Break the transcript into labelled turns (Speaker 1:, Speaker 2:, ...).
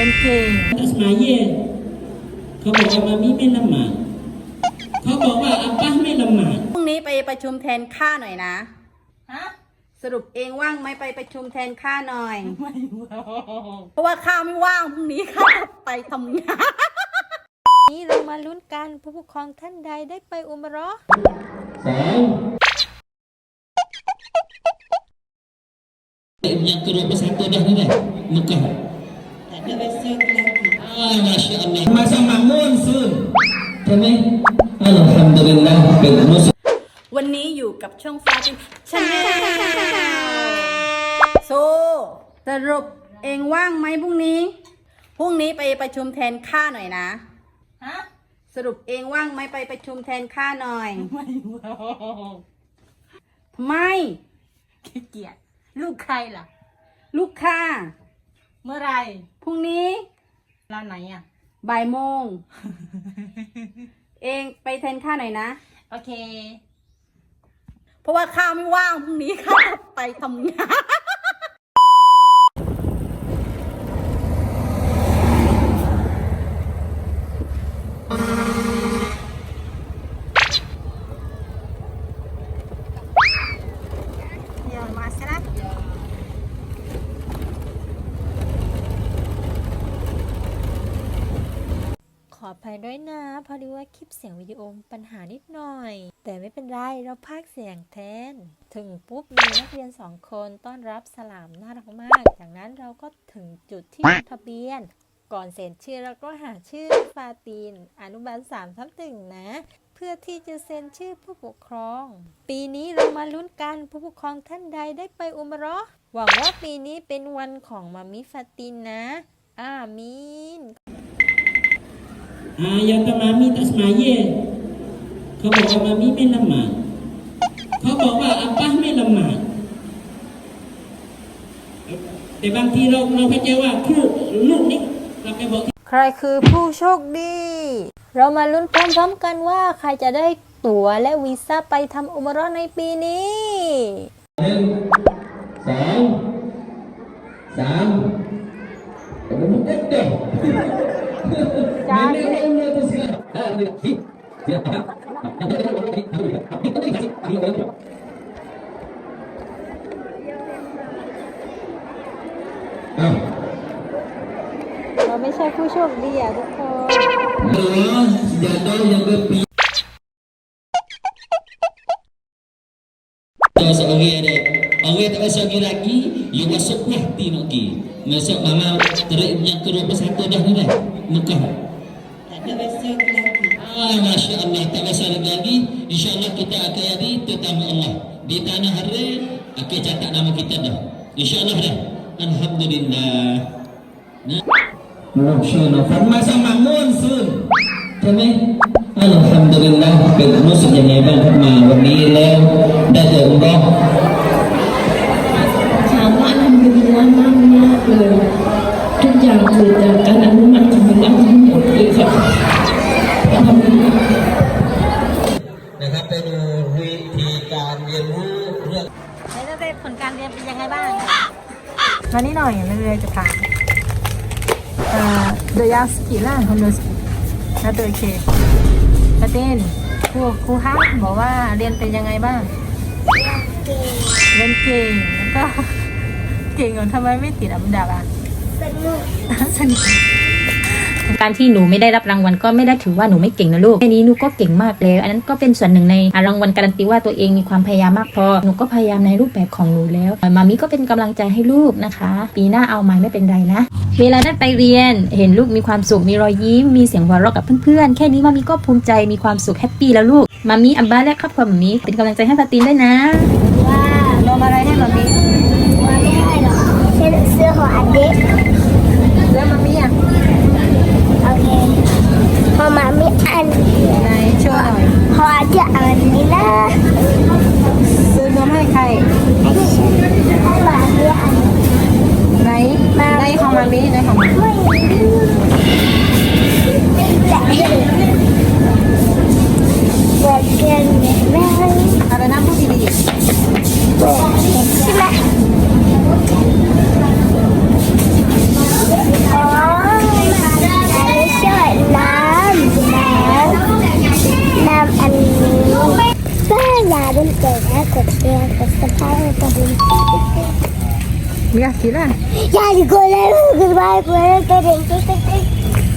Speaker 1: ล่นเกม
Speaker 2: ตัสมาเย่เขาบอกว่ามามีไม่ละหมาดเขาบอกว่าอาป้าไม่ละหมาด
Speaker 1: พรุ่งนี้ไปประชุมแทนข้าหน่อยนะ
Speaker 3: ฮะ
Speaker 1: สรุปเองว่างไหมไปประชุมแทนข้าหน่อย
Speaker 3: ไม่ว่าง
Speaker 1: เพราะว่าข้าไม่ว่างพรุ่งนี้ข้าไปทำงาน
Speaker 4: นี้เรามาลุ้นกันผู้ปกครองท่านใดได้ไปอุมเราะห์
Speaker 2: สอง yang kedua bersatu dah ni dah Mekah
Speaker 3: Tak ada besok lagi.
Speaker 2: Ah, Masya Allah Masa Mamun Sun ใช่ไหมอัลฮัมดุลิ ลลาห์เป็นมุสลิม
Speaker 1: วันนี้อยู่กับช่องฟ้าเป็นชาแนลโซสรุปเองว่างไหมพรุ่งนี้ พรุ่งนี้ไปประชุมแทนข้าหน่อยนะ
Speaker 3: ฮะ
Speaker 1: สรุปเองว่างไหมไปประชุมแทนข้าหน่อย
Speaker 3: ไม่ว่าง
Speaker 1: ทำไม
Speaker 3: ขี้เกียจลูกใครล่ะ
Speaker 1: ลูกค้า
Speaker 3: เมื่อไหร
Speaker 1: พรุ่งนี้
Speaker 3: ร้านไหนอะ
Speaker 1: บ่ายโมง เองไปแทนข้าหน่อยนะ
Speaker 3: โอเค
Speaker 1: เพราะว่าข้าไม่ว่างพรุ่งนี้ข้าไปทำงาน
Speaker 4: ออภัยด้วยนะพอดีว่าคลิปเสียงวิดีโอมีปัญหานิดหน่อย แต่ไม่เป็นไรเราพากเสียงแทน ถึงปุ๊บมีนักเรียนสองคนต้อนรับสลามน่ารักมาก จากนั้นเราก็ถึงจุดที่ลงทะเบียน ก่อนเซ็นชื่อเราก็หาชื่อฟาตีน อนุบาลสามทับหนึ่งนะเพื่อที่จะเซ็นชื่อผู้ปกครอง ปีนี้เรามาลุ้นกันผู้ปกครองท่านใดได้ไปอุมรห์หวังว่าปีนี้เป็นวันของมามิฟาตินนะอามีน
Speaker 2: Ah, yang kata mami tak semaya Kau บอกว่า mami ไม่ละหมาดเขาบอกว่าอาป้าไม่ละหมาดแต่บางทีเราเราเข้าใจว่าครูลูกนี่เราไปบอกที่
Speaker 4: ใครคือผู้โชคดี เรามาลุ้นพร้อมๆกันว่าใครจะได้ตั๋วและวีซ่าไปทำอุมเราะห์ในปีนี้
Speaker 2: หนึ่งสองสามเด็กเด็ก
Speaker 1: จ้า
Speaker 2: อ้าว
Speaker 4: เราไม่ใช่ผู้โชคดีอะทุกคน
Speaker 2: Allah jadol yang berpi Masuk orang ada Orang tak masuk lagi lagi You masuk kuah ti nak pergi Masuk mama Terik yang kedua bersatu dah ni dah Mekah
Speaker 3: Tak ada besok lagi.
Speaker 2: Ah, Masya Allah Tak masuk lagi lagi InsyaAllah kita akan jadi Tetamu Allah Di tanah hari Akan catat nama kita dah InsyaAllah dah Alhamdulillah Nah โอ้เชื่อนะฟันมาสมัครมุ่นซึนใช่ไหมอัลฮัมดุลิลลาห์เป็นรู้สึกยังไงบ้างครับมาวันนี้แล้วได้เจอคุณพ่อ า
Speaker 5: นมากมากเลย ทุกอย่างเกิดจากการอนุมัติของพลังทั้งหมดเลยค่ะทำเป็น
Speaker 2: นะครับไปดูวิธีการเรียนรู้เรื่อง
Speaker 4: ในตั้งแต่ผลการเรียนเป็นยังไงบ้าง
Speaker 3: มานี่หน่อยไม่เลยจะถามเอ่อเดยาสกิล่าคนเดยสกิแล้วโดยเคปาเต้นครูครูฮะบอกว่าเรียนเป็นยังไงบ้าง เรียนเก่งแล้วก็ เก่งเหรอทำไมไม่ติดอันดับอะสนุกสนุก
Speaker 6: การที่หนูไม่ได้รับรางวัลก็ไม่ได้ถือว่าหนูไม่เก่งนะลูกแค่นี้หนูก็เก่งมากแล้ว อันนั้นก็เป็นส่วนหนึ่งในรางวัลการันตีว่าตัวเองมีความพยายามมากพอ หนูก็พยายามในรูปแบบของหนูแล้วมามิก็เป็นกำลังใจให้ลูกนะคะ ปีหน้าเอาใหม่ไม่เป็นไรนะ เวลาได้ไปเรียน เห็นลูกมีความสุข มีรอยยิ้ม มีเสียงหัวเราะกับเพื่อนๆ แค่นี้มามิก็ภูมิใจ มีความสุขแฮปปี้แล้วลูก มามิอับบาและครอบครัวมามิเป็นกำลังใจให้ฟาตินด้วยนะ
Speaker 4: อ
Speaker 7: ของอันเด็ก
Speaker 4: แล้วมามีอะ
Speaker 7: โอเคพอมาไม่อัน
Speaker 4: ไหนโชว์หน่อย
Speaker 7: พออาจจะอันนี้นะ Biasalah. Ya,
Speaker 3: di kolam.
Speaker 7: Kita baik, kita baik, kita baik.